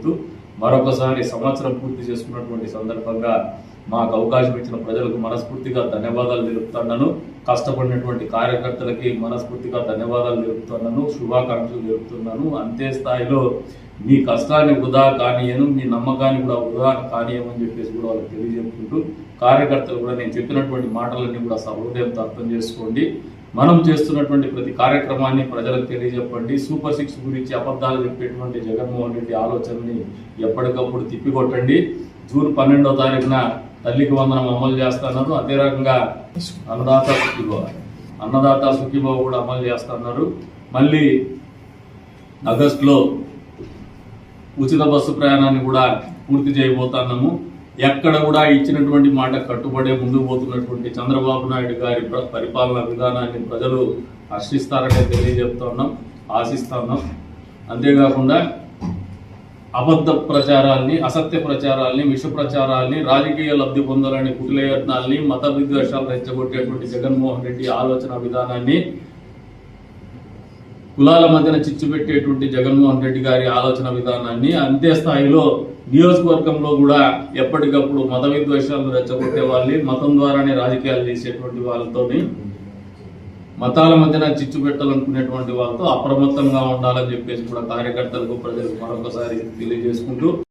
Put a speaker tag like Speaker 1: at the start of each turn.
Speaker 1: చెప్తూ మరొకసారి సంవత్సరం పూర్తి చేసుకున్నటువంటి సందర్భంగా మాకు అవకాశం ఇచ్చిన ప్రజలకు మనస్ఫూర్తిగా ధన్యవాదాలు తెలుపుతున్నాను. కష్టపడినటువంటి కార్యకర్తలకి మనస్ఫూర్తిగా ధన్యవాదాలు తెలుపుతున్నాను. శుభాకాంక్షలు తెలుపుతున్నాను. అంతే స్థాయిలో మీ కష్టాన్ని వృధా కానీయను మీ నమ్మకాన్ని కూడా వృధా కానీయమని చెప్పేసి కూడా వాళ్ళకి తెలియజెప్పుకుంటూ కార్యకర్తలు కూడా నేను చెప్పినటువంటి మాటలన్నీ కూడా సహృదయంతో అర్థం చేసుకోండి. మనం చేస్తున్నటువంటి ప్రతి కార్యక్రమాన్ని ప్రజలకు తెలియజెప్పండి. సూపర్ సిక్స్ గురించి అబద్ధాలు చెప్పేటువంటి జగన్మోహన్ రెడ్డి ఆలోచనని ఎప్పటికప్పుడు తిప్పికొట్టండి. జూన్ పన్నెండో తారీఖున తల్లికి వందనం అమలు చేస్తున్నారు అదే రకంగా అన్నదాత సుఖీబాబు అన్నదాత సుఖీబాబు కూడా అమలు చేస్తున్నారు మళ్ళీ ఆగస్టులో ఉచిత బస్సు ప్రయాణాన్ని కూడా పూర్తి చేయబోతున్నాము. ఎక్కడ కూడా ఇచ్చినటువంటి మాట కట్టుబడే ముందుకు పోతున్నటువంటి చంద్రబాబు నాయుడు గారి ప్ర- పరిపాలనా విధానాన్ని ప్రజలు హర్షిస్తారని తెలియజెప్తున్నాం ఆశిస్తున్నాం. అంతేకాకుండా అబద్ధ ప్రచారాల్ని అసత్య ప్రచారాల్ని విష ప్రచారాల్ని రాజకీయ లబ్ధి పొందాలని కుటిలయత్నాల్ని మత విద్వేషాలు రెచ్చగొట్టేటువంటి జగన్మోహన్ రెడ్డి ఆలోచన విధానాన్ని కులాల మధ్యన చిచ్చు పెట్టేటువంటి జగన్మోహన్ రెడ్డి గారి ఆలోచన విధానాన్ని అంతే స్థాయిలో నియోజకవర్గంలో కూడా ఎప్పటికప్పుడు మత విద్వేషాలను రెచ్చగొట్టే వాళ్ళని మతం ద్వారానే రాజకీయాలు చేసేటువంటి వాళ్ళతోని మతాల మధ్యన చిచ్చు పెట్టాలనుకునేటువంటి వాళ్ళతో అప్రమత్తంగా ఉండాలని చెప్పేసి కూడా కార్యకర్తలకు ప్రజలకు మరొకసారి తెలియజేసుకుంటూ